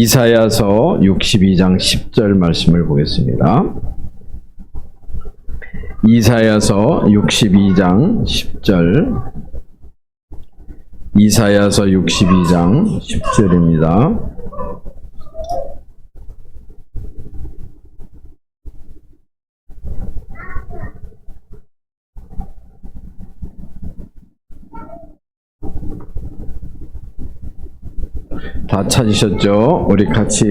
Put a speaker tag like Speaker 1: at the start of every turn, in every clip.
Speaker 1: 이사야서 62장 10절 말씀을 보겠습니다. 이사야서 62장 10절 이사야서 62장 10절입니다. 다 찾으셨죠? 우리 같이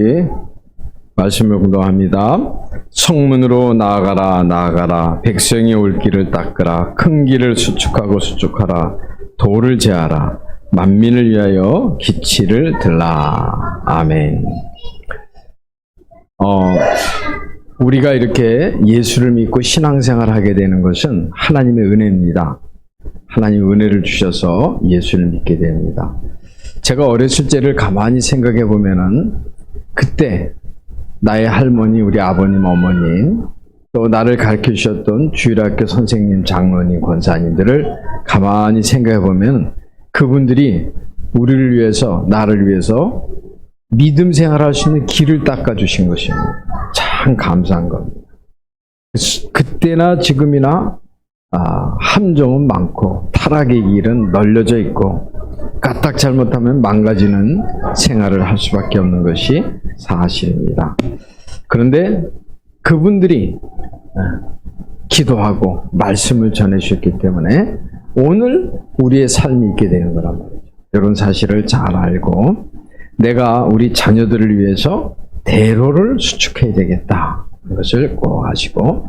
Speaker 1: 말씀을 공동합니다. 성문으로 나아가라 나아가라 백성이 올 길을 닦으라 큰 길을 수축하고 수축하라 돌을 제하라 만민을 위하여 기치를 들라 아멘. 어 우리가 이렇게 예수를 믿고 신앙생활 하게 되는 것은 하나님의 은혜입니다. 하나님 은혜를 주셔서 예수를 믿게 됩니다. 제가 어렸을 때를 가만히 생각해 보면은 그때 나의 할머니, 우리 아버님, 어머님, 또 나를 가르쳐 주셨던 주일학교 선생님, 장로님, 권사님들을 가만히 생각해 보면 그분들이 우리를 위해서, 나를 위해서 믿음 생활할 수 있는 길을 닦아 주신 것입니다. 참 감사한 겁니다. 그때나 지금이나 아, 함정은 많고 타락의 길은 널려져 있고 까딱 잘못하면 망가지는 생활을 할 수밖에 없는 것이 사실입니다. 그런데 그분들이 아, 기도하고 말씀을 전해주셨기 때문에 오늘 우리의 삶이 있게 되는 거란 말이죠. 이런 사실을 잘 알고 내가 우리 자녀들을 위해서 대로를 수축해야 되겠다. 그것을 꼭 하시고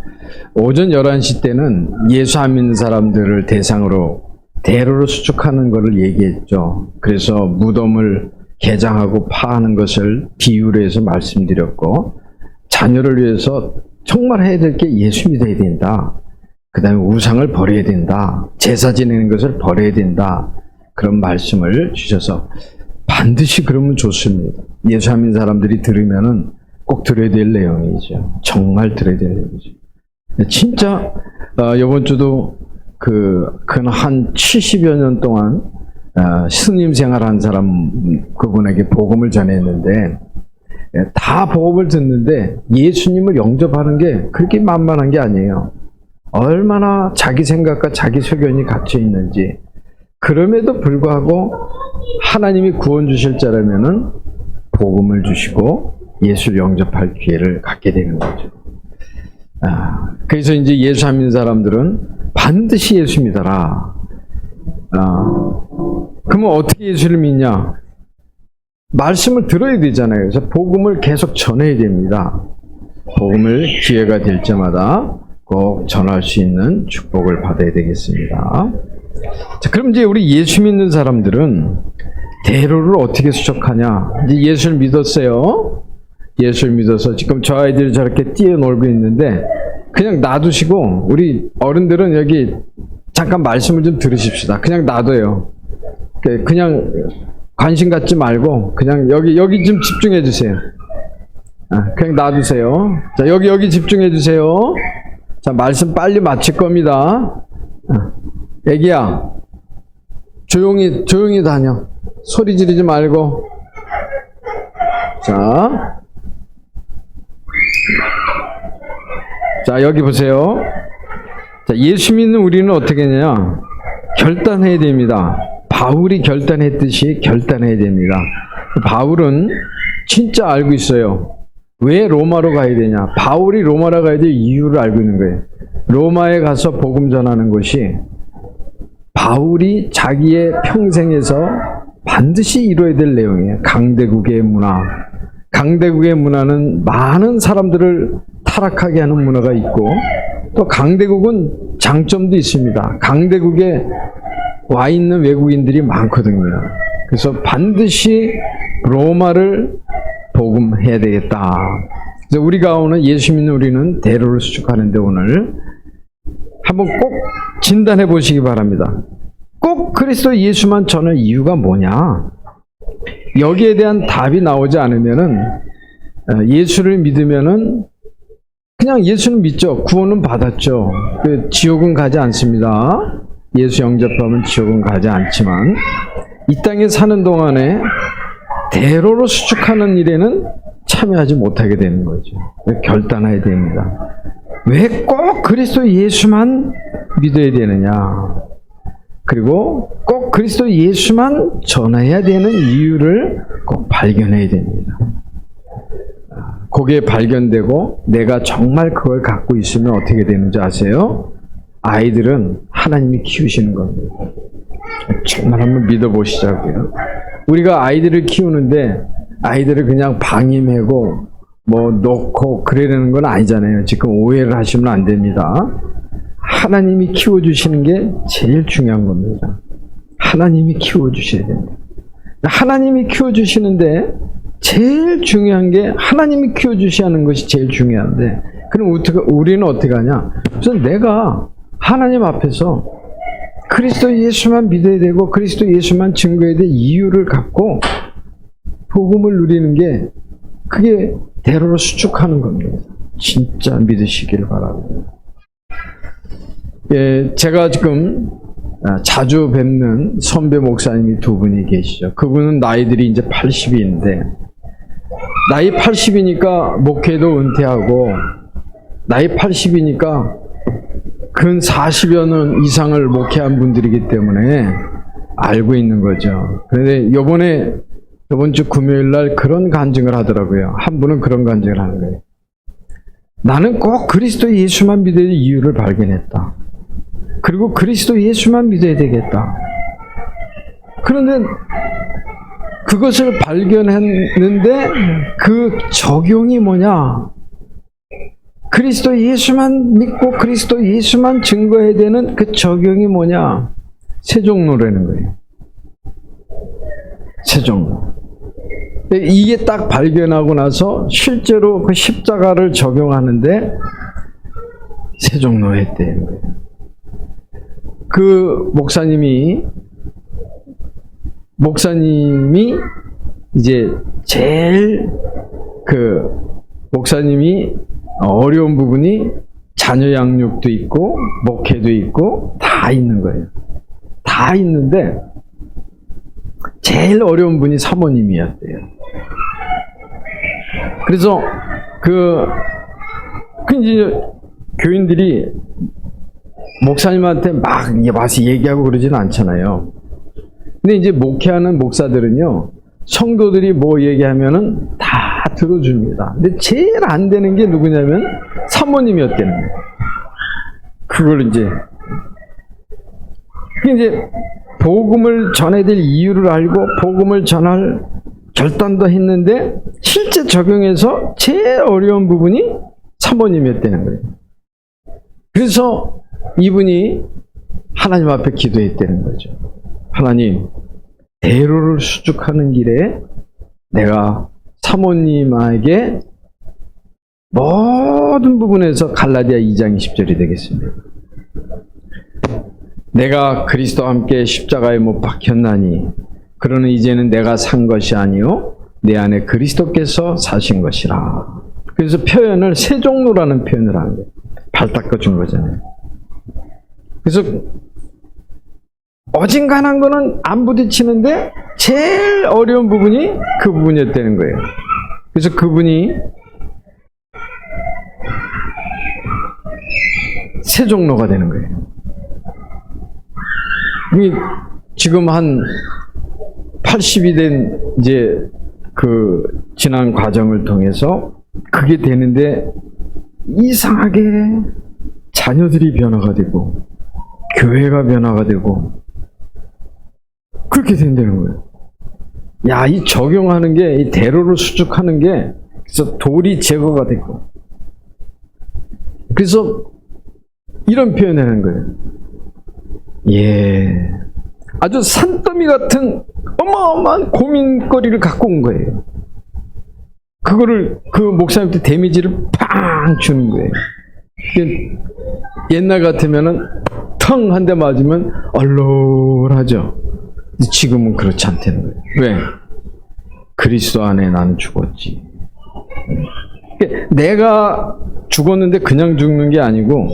Speaker 1: 오전 11시 때는 예수 안 믿는 사람들을 대상으로 대로를 수축하는 것을 얘기했죠. 그래서 무덤을 개장하고 파하는 것을 비유로 해서 말씀드렸고 자녀를 위해서 정말 해야 될 게 예수 믿어야 된다. 그 다음에 우상을 버려야 된다. 제사 지내는 것을 버려야 된다. 그런 말씀을 주셔서 반드시 그러면 좋습니다. 예수 안 믿는 사람들이 들으면은 꼭 들어야 될 내용이죠. 정말 들어야 될 내용이죠. 진짜 어, 이번 주도 그한 70여 년 동안 어, 스님 생활한 사람 그분에게 복음을 전했는데 예, 다 복음을 듣는데 예수님을 영접하는 게 그렇게 만만한 게 아니에요. 얼마나 자기 생각과 자기 소견이 갇혀 있는지 그럼에도 불구하고 하나님이 구원 주실 자라면은 복음을 주시고 예수를 영접할 기회를 갖게 되는 거죠. 아, 그래서 이제 예수 안 믿는 사람들은 반드시 예수 믿어라. 아, 그러면 어떻게 예수를 믿냐? 말씀을 들어야 되잖아요. 그래서 복음을 계속 전해야 됩니다. 복음을 기회가 될 때마다 꼭 전할 수 있는 축복을 받아야 되겠습니다. 자, 그럼 이제 우리 예수 믿는 사람들은 대로를 어떻게 수척하냐? 이제 예수를 믿었어요. 예수를 믿어서 지금 저 아이들이 저렇게 뛰어놀고 있는데 그냥 놔두시고 우리 어른들은 여기 잠깐 말씀을 좀 들으십시다. 그냥 놔둬요. 그- 그냥 관심 갖지 말고 그냥 여기 여기 좀 집중해 주세요. 아, 그냥 놔두세요. 자 여기 여기 집중해 주세요. 자 말씀 빨리 마칠 겁니다. 아, 애기야 조용히 조용히 다녀. 소리 지르지 말고. 자. 자, 여기 보세요. 자, 예수 믿는 우리는 어떻게 했냐? 결단해야 됩니다. 바울이 결단했듯이 결단해야 됩니다. 바울은 진짜 알고 있어요. 왜 로마로 가야 되냐? 바울이 로마로 가야 될 이유를 알고 있는 거예요. 로마에 가서 복음 전하는 것이 바울이 자기의 평생에서 반드시 이루어야 될 내용이에요. 강대국의 문화. 강대국의 문화는 많은 사람들을 타락하게 하는 문화가 있고 또 강대국은 장점도 있습니다. 강대국에 와 있는 외국인들이 많거든요. 그래서 반드시 로마를 복음해야 되겠다. 그래서 우리가 오늘 예수 믿는 우리는 대로를 수축하는데 오늘 한번 꼭 진단해 보시기 바랍니다. 꼭 그리스도 예수만 전할 이유가 뭐냐? 여기에 대한 답이 나오지 않으면은 어, 예수를 믿으면은 그냥 예수는 믿죠. 구원은 받았죠. 그 지옥은 가지 않습니다. 예수 영접하면 지옥은 가지 않지만 이 땅에 사는 동안에 대로로 수축하는 일에는 참여하지 못하게 되는 거죠. 결단해야 됩니다. 왜 꼭 그리스도 예수만 믿어야 되느냐? 그리고 꼭 그리스도 예수만 전해야 되는 이유를 꼭 발견해야 됩니다. 그게 발견되고 내가 정말 그걸 갖고 있으면 어떻게 되는지 아세요? 아이들은 하나님이 키우시는 겁니다. 정말 한번 믿어보시자고요. 우리가 아이들을 키우는데 아이들을 그냥 방임하고 뭐 놓고 그러려는 건 아니잖아요. 지금 오해를 하시면 안 됩니다. 하나님이 키워주시는 게 제일 중요한 겁니다. 하나님이 키워주셔야 됩니다. 하나님이 키워주시는데 제일 중요한 게 하나님이 키워주셔야 하는 것이 제일 중요한데 그럼 어떻게, 우리는 어떻게 하냐? 우선 내가 하나님 앞에서 그리스도 예수만 믿어야 되고 그리스도 예수만 증거해야 될 이유를 갖고 복음을 누리는 게 그게 대로로 수축하는 겁니다. 진짜 믿으시길 바랍니다. 예, 제가 지금 아, 자주 뵙는 선배 목사님이 두 분이 계시죠. 그분은 나이들이 이제 80인데 나이 80이니까 목회도 은퇴하고 나이 80이니까 근 40여 년 이상을 목회한 분들이기 때문에 알고 있는 거죠. 그런데 요번에 이번 주 금요일 날 그런 간증을 하더라고요. 한 분은 그런 간증을 하는 거예요. 나는 꼭 그리스도 예수만 믿어야 될 이유를 발견했다. 그리고 그리스도 예수만 믿어야 되겠다. 그런데 그것을 발견했는데 그 적용이 뭐냐? 그리스도 예수만 믿고 그리스도 예수만 증거해야 되는 그 적용이 뭐냐? 세종로라는 거예요. 세종로. 이게 딱 발견하고 나서 실제로 그 십자가를 적용하는데 세종로에 했대는 거예요. 그 목사님이 목사님이 이제 제일 그 목사님이 어려운 부분이 자녀 양육도 있고 목회도 있고 다 있는 거예요. 다 있는데 제일 어려운 분이 사모님이었대요. 그래서 그, 그 이제 교인들이 목사님한테 막 와서 얘기하고 그러지는 않잖아요. 근데 이제 목회하는 목사들은요, 성도들이 뭐 얘기하면은 다 들어줍니다. 근데 제일 안 되는 게 누구냐면 사모님이었다는 거예요. 그걸 이제, 그 이제 복음을 전해야 될 이유를 알고 복음을 전할 결단도 했는데 실제 적용해서 제일 어려운 부분이 사모님이었다는 거예요. 그래서 이분이 하나님 앞에 기도했다는 거죠. 하나님, 대로를 수축하는 길에 내가 사모님에게 모든 부분에서 갈라디아 2장 20절이 되겠습니다. 내가 그리스도와 함께 십자가에 못 박혔나니 그러는 이제는 내가 산 것이 아니요 내 안에 그리스도께서 사신 것이라. 그래서 표현을 세 종로라는 표현을 하는 거예요. 발 닦아준 거잖아요. 그래서 어진간한 거는 안 부딪히는데 제일 어려운 부분이 그 부분이었다는 거예요. 그래서 그분이 세종로가 되는 거예요. 이 지금 한 80이 된 이제 그 지난 과정을 통해서 그게 되는데 이상하게 자녀들이 변화가 되고 교회가 변화가 되고 그렇게 된다는 거예요. 야, 이 적용하는 게, 이 대로를 수축하는 게, 그래서 돌이 제거가 되고. 그래서 이런 표현을 하는 거예요. 예. 아주 산더미 같은 어마어마한 고민거리를 갖고 온 거예요. 그거를 그 목사님한테 데미지를 팡 주는 거예요. 옛날 같으면은 텅 한 대 맞으면 얼얼하죠. 지금은 그렇지 않다는 거예요. 왜? 그리스도 안에 나는 죽었지. 내가 죽었는데 그냥 죽는 게 아니고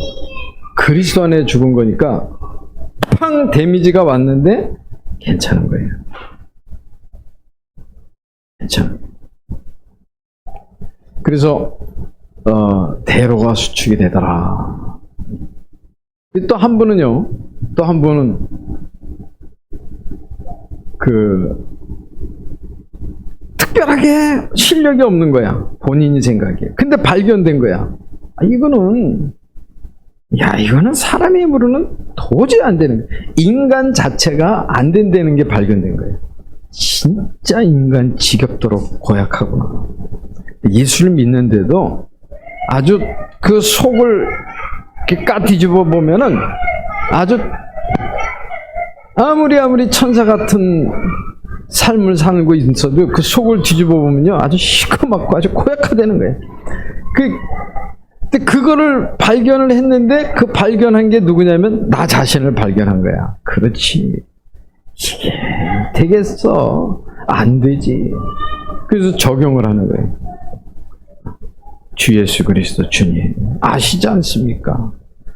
Speaker 1: 그리스도 안에 죽은 거니까 팡 데미지가 왔는데 괜찮은 거예요. 괜찮아요. 그래서 어, 대로가 수축이 되더라. 또 한 분은요. 또 한 분은 그 특별하게 실력이 없는 거야. 본인이 생각해. 근데 발견된 거야. 아, 이거는 야, 이거는 사람의 힘으로는 도저히 안 되는. 인간 자체가 안 된다는 게 발견된 거예요. 진짜 인간 지겹도록 고약하구나. 예수를 믿는데도 아주 그 속을 까뒤집어 보면은 아주 아무리 아무리 천사 같은 삶을 살고 있어도 그 속을 뒤집어 보면요 아주 시커멓고 아주 고약하다는 거예요. 그 근데 그거를 발견을 했는데 그 발견한 게 누구냐면 나 자신을 발견한 거야. 그렇지. 이게 되겠어. 안 되지. 그래서 적용을 하는 거예요. 주 예수 그리스도 주님 아시지 않습니까?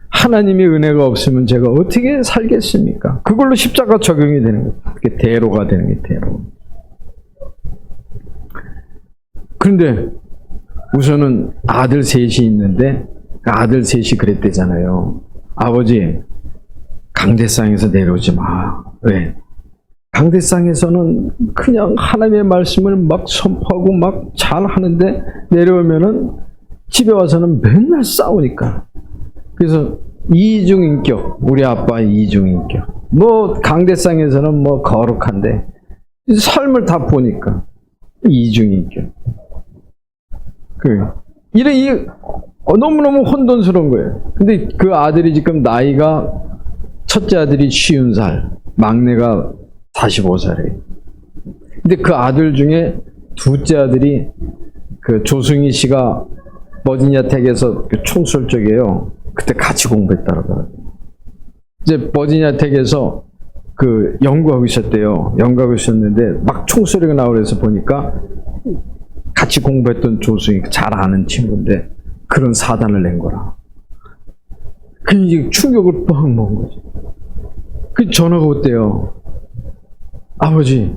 Speaker 1: 하나님의 은혜가 없으면 제가 어떻게 살겠습니까? 그걸로 십자가 적용이 되는 거예요. 그게 대로가 되는 게 대로. 그런데 우선은 아들 셋이 있는데 그 아들 셋이 그랬대잖아요. 아버지 강대상에서 내려오지 마. 왜? 강대상에서는 그냥 하나님의 말씀을 막 선포하고 막 잘 하는데 내려오면은 집에 와서는 맨날 싸우니까. 그래서 이중인격, 우리 아빠 이중인격. 뭐 강대상에서는 뭐 거룩한데 삶을 다 보니까 이중인격. 그 이래 이 어, 너무너무 혼돈스러운 거예요. 근데 그 아들이 지금 나이가 첫째 아들이 쉬운 살, 막내가 45살이에요. 근데 그 아들 중에 둘째 아들이 그 조승희 씨가 버지니아 텍에서 그 총쏠 쪽이에요. 그때 같이 공부했다고 이제 버지니아 텍에서 그 연구하고 있었대요. 연구하고 있었는데 막 총소리가 나오래서 보니까 같이 공부했던 조승희 잘 아는 친구인데 그런 사단을 낸 거라. 그 이제 충격을 뻥 먹은 거지. 그 전화가 왔대요. 아버지,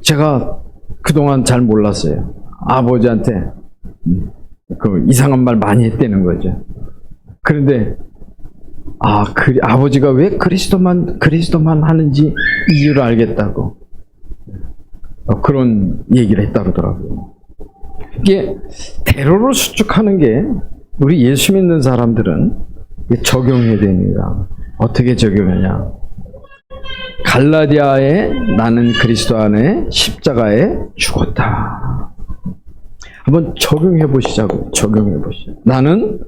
Speaker 1: 제가 그동안 잘 몰랐어요. 아버지한테 그 이상한 말 많이 했다는 거죠. 그런데 아, 그, 아버지가 왜 그리스도만 그리스도만 하는지 이유를 알겠다고 어, 그런 얘기를 했다 그러더라고요. 이게 대로를 수축하는 게 우리 예수 믿는 사람들은 적용해야 됩니다. 어떻게 적용하냐? 갈라디아에 나는 그리스도 안에 십자가에 죽었다. 한번 적용해 보시자고. 적용해 보시죠. 나는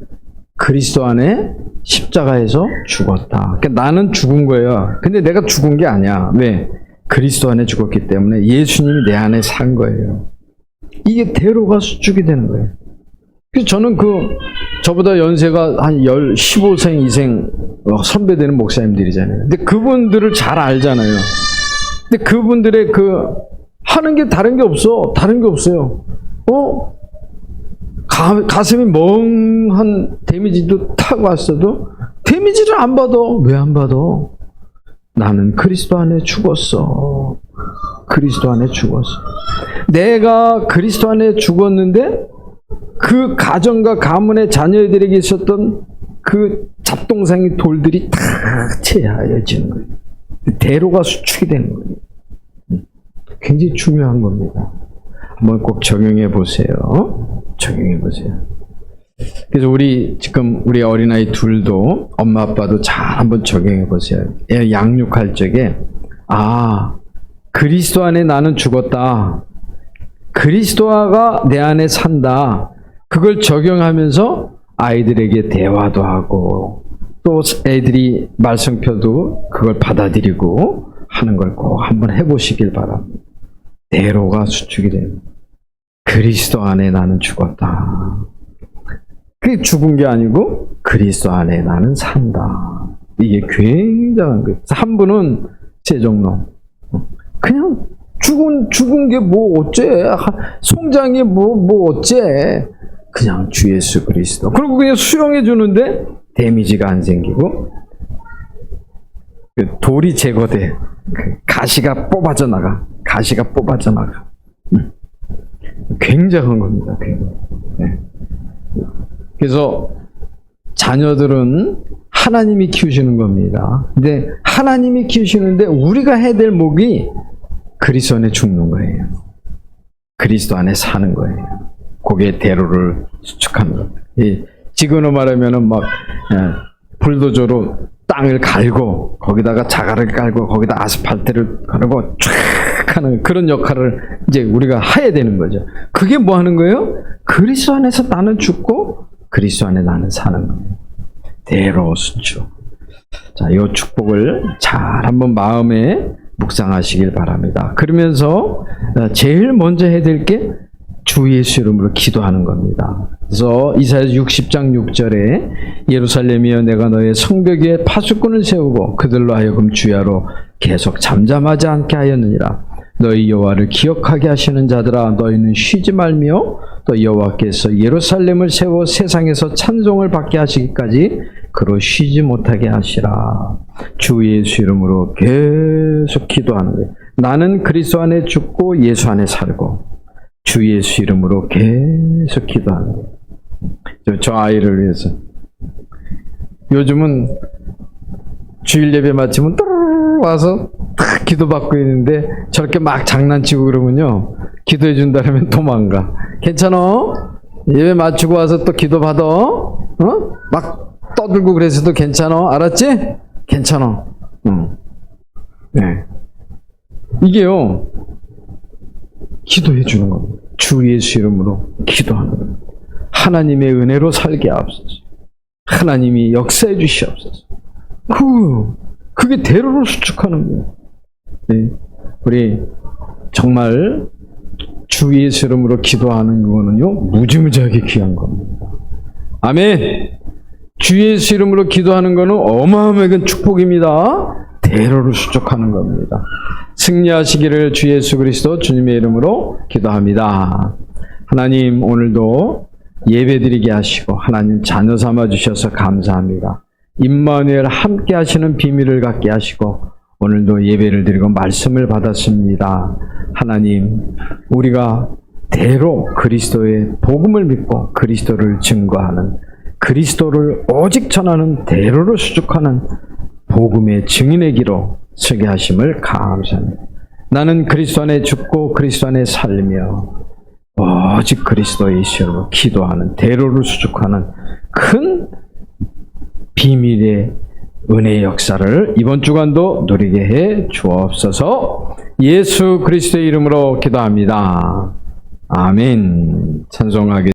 Speaker 1: 그리스도 안에 십자가에서 죽었다. 그러니까 나는 죽은 거예요. 근데 내가 죽은 게 아니야. 왜? 그리스도 안에 죽었기 때문에 예수님이 내 안에 산 거예요. 이게 대로가 수축이 되는 거예요. 그래서 저는 그 저보다 연세가 한 10, 15생 이생 어, 선배되는 목사님들이잖아요. 근데 그분들을 잘 알잖아요. 근데 그분들의 그 하는 게 다른 게 없어. 다른 게 없어요. 어? 가, 가슴이 멍한 데미지도 탁 왔어도 데미지를 안 받아. 왜 안 받아? 나는 그리스도 안에 죽었어. 그리스도 안에 죽었어. 내가 그리스도 안에 죽었는데 그 가정과 가문의 자녀들에게 있었던 그 잡동사니 돌들이 다 채하여지는 거예요. 대로가 수축이 되는 거예요. 굉장히 중요한 겁니다. 한번 꼭 적용해 보세요. 적용해 보세요. 그래서 우리 지금 우리 어린아이 둘도 엄마 아빠도 잘 한번 적용해 보세요. 애 양육할 적에 아 그리스도 안에 나는 죽었다. 그리스도가 내 안에 산다. 그걸 적용하면서 아이들에게 대화도 하고 또 애들이 말썽펴도 그걸 받아들이고 하는 걸 꼭 한번 해보시길 바랍니다. 대로가 수축이 됩니다. 그리스도 안에 나는 죽었다. 그게 죽은 게 아니고 그리스도 안에 나는 산다. 이게 굉장한 거예요. 그래서 한 분은 세종로 그냥 죽은 죽은 게 뭐 어째 송장이 뭐뭐 어째 그냥 주 예수 그리스도 그리고 그냥 수용해 주는데 데미지가 안 생기고 그 돌이 제거돼 그 가시가 뽑아져 나가 가시가 뽑아져 나가 굉장한 겁니다. 네. 그래서 자녀들은 하나님이 키우시는 겁니다. 근데 하나님이 키우시는데 우리가 해야 될 목이 그리스도 안에 죽는 거예요. 그리스도 안에 사는 거예요. 그게 대로를 수축하는 겁니다. 이 지금으로 말하면은 막 예, 불도저로 땅을 갈고 거기다가 자갈을 깔고 거기다 아스팔트를 가르고 쫙 하는 그런 역할을 이제 우리가 해야 되는 거죠. 그게 뭐 하는 거예요? 그리스도 안에서 나는 죽고 그리스도 안에 나는 사는 거예요. 대로 수축. 자, 이 축복을 잘 한번 마음에 묵상하시길 바랍니다. 그러면서 어, 제일 먼저 해야 될 게 주 예수 이름으로 기도하는 겁니다. 그래서 이사야 60장 6절에 예루살렘이여 내가 너의 성벽 위에 파수꾼을 세우고 그들로 하여금 주야로 계속 잠잠하지 않게 하였느니라. 너희 여호와를 기억하게 하시는 자들아 너희는 쉬지 말며 또 여호와께서 예루살렘을 세워 세상에서 찬송을 받게 하시기까지 그로 쉬지 못하게 하시라. 주 예수 이름으로 계속 기도하는 거예요. 나는 그리스도 안에 죽고 예수 안에 살고 주 예수 이름으로 계속 기도하는 거예요. 저, 저 아이를 위해서. 요즘은 주일 예배 마치면 와서 탁 기도받고 있는데 저렇게 막 장난치고 그러면요. 기도해 준다면 도망가. 괜찮어? 예배 마치고 와서 또 기도받아. 어? 막 떠들고 그래서도 괜찮어. 알았지? 괜찮아. 응. 네. 이게요. 기도해 주는 겁니다. 주 예수 이름으로 기도하는 겁니다. 하나님의 은혜로 살게 하옵소서. 하나님이 역사해 주시옵소서. 그, 그게 대로를 수축하는 거예요. 네. 우리 정말 주 예수 이름으로 기도하는 거는요, 무지무지하게 귀한 겁니다. 아멘! 주 예수 이름으로 기도하는 거는 어마어마한 축복입니다. 대로를 수축하는 겁니다. 승리하시기를 주 예수 그리스도 주님의 이름으로 기도합니다. 하나님 오늘도 예배드리게 하시고 하나님 자녀 삼아 주셔서 감사합니다. 임마누엘 함께 하시는 비밀을 갖게 하시고 오늘도 예배를 드리고 말씀을 받았습니다. 하나님 우리가 대로 그리스도의 복음을 믿고 그리스도를 증거하는 그리스도를 오직 전하는 대로를 수축하는 복음의 증인의 기로 서게 하심을 감사합니다. 나는 그리스도 안에 죽고 그리스도 안에 살며 오직 그리스도의 이름으로 기도하는 대로를 수축하는 큰 비밀의 은혜의 역사를 이번 주간도 누리게 해 주옵소서 예수 그리스도의 이름으로 기도합니다. 아멘. 찬송하게